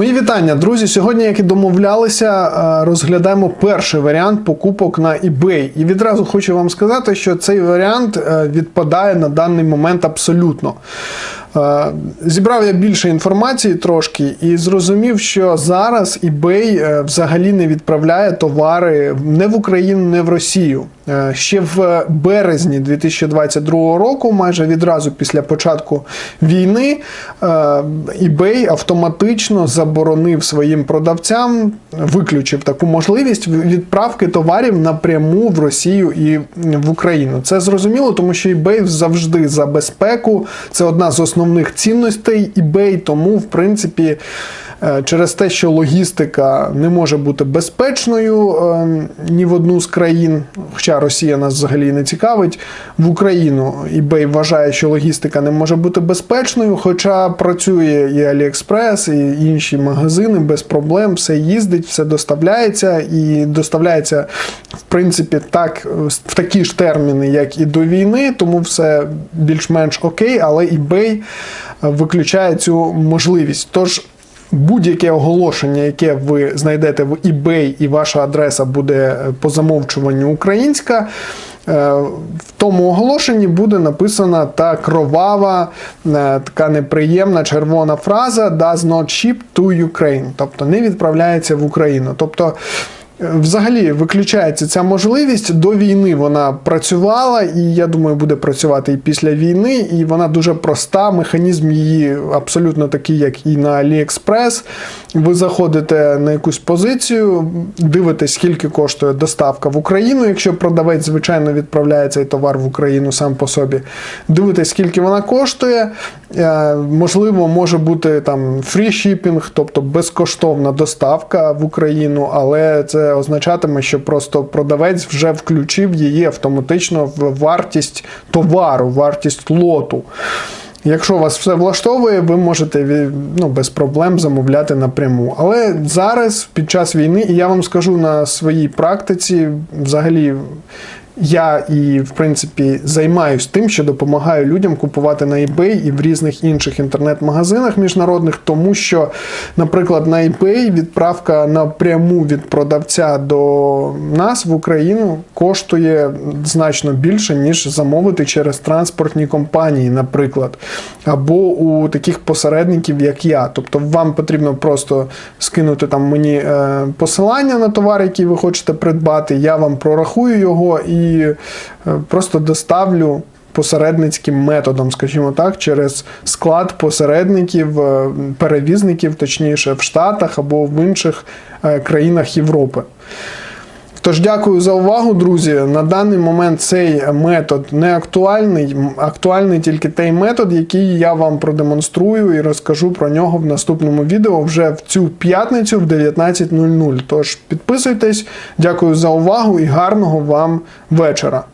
Мої вітання, друзі. Сьогодні, як і домовлялися, е, розглядаємо перший варіант покупок на eBay. І відразу хочу вам сказати, що цей варіант е, відпадає на даний момент абсолютно. Е, Зібрав я більше інформації трошки і зрозумів, що зараз eBay е, взагалі не відправляє товари не в Україну, не в Росію. Е, Ще в березні 2022 року, майже відразу після початку війни, eBay автоматично заборонив своїм продавцям, виключив таку можливість відправки товарів напряму в Росію і в Україну. Це зрозуміло, тому що eBay завжди за безпеку. Це одна з основних цінностей eBay, тому в принципі. Е, Через те, що логістика не може бути безпечною е, ні в одну з країн, хоча Росія нас взагалі не цікавить, в Україну eBay вважає, що логістика не може бути безпечною, хоча працює і AliExpress, і інші магазини без проблем, все їздить, все доставляється і доставляється в принципі так в такі ж терміни, як і до війни, тому все більш-менш окей, але eBay виключає цю можливість. Тож Будь-яке оголошення, яке ви знайдете в eBay, і ваша адреса буде по замовчуванню українська. е, В тому оголошенні буде написана та кровава, е, така неприємна червона фраза does not ship to Ukraine, тобто не відправляється в Україну. Тобто Взагалі виключається ця можливість. До війни вона працювала, і я думаю, буде працювати і після війни. І вона дуже проста. Механізм її абсолютно такий, як і на AliExpress. Ви заходите на якусь позицію, дивитесь, скільки коштує доставка в Україну. Якщо продавець, звичайно, відправляє цей товар в Україну сам по собі. Дивитесь, скільки вона коштує. Е, Можливо, може бути там shipping, тобто безкоштовна доставка в Україну, але це означатиме, що просто продавець вже включив її автоматично в вартість товару, вартість лоту. Якщо вас все влаштовує, ви можете ну, без проблем замовляти напряму. Але зараз, під час війни, і я вам скажу на своїй практиці, взагалі. Я і в принципі займаюсь тим, що допомагаю людям купувати на eBay і в різних інших інтернет-магазинах міжнародних, тому що, наприклад, на eBay відправка напряму від продавця до нас в Україну коштує значно більше, ніж замовити через транспортні компанії, наприклад, або у таких посередників, як я. Тобто, вам потрібно просто скинути там мені е, посилання на товар, який ви хочете придбати. Я вам прорахую його і е, просто доставлю. Посередницьким методом, скажімо так, через склад посередників, е, перевізників, точніше, в Штатах або в інших е, країнах Європи. Тож дякую за увагу, друзі. На даний момент цей метод не актуальний. Актуальний тільки той метод, який я вам продемонструю і розкажу про нього в наступному відео вже в цю п'ятницю в 19.00. Тож підписуйтесь, дякую за увагу і гарного вам вечора.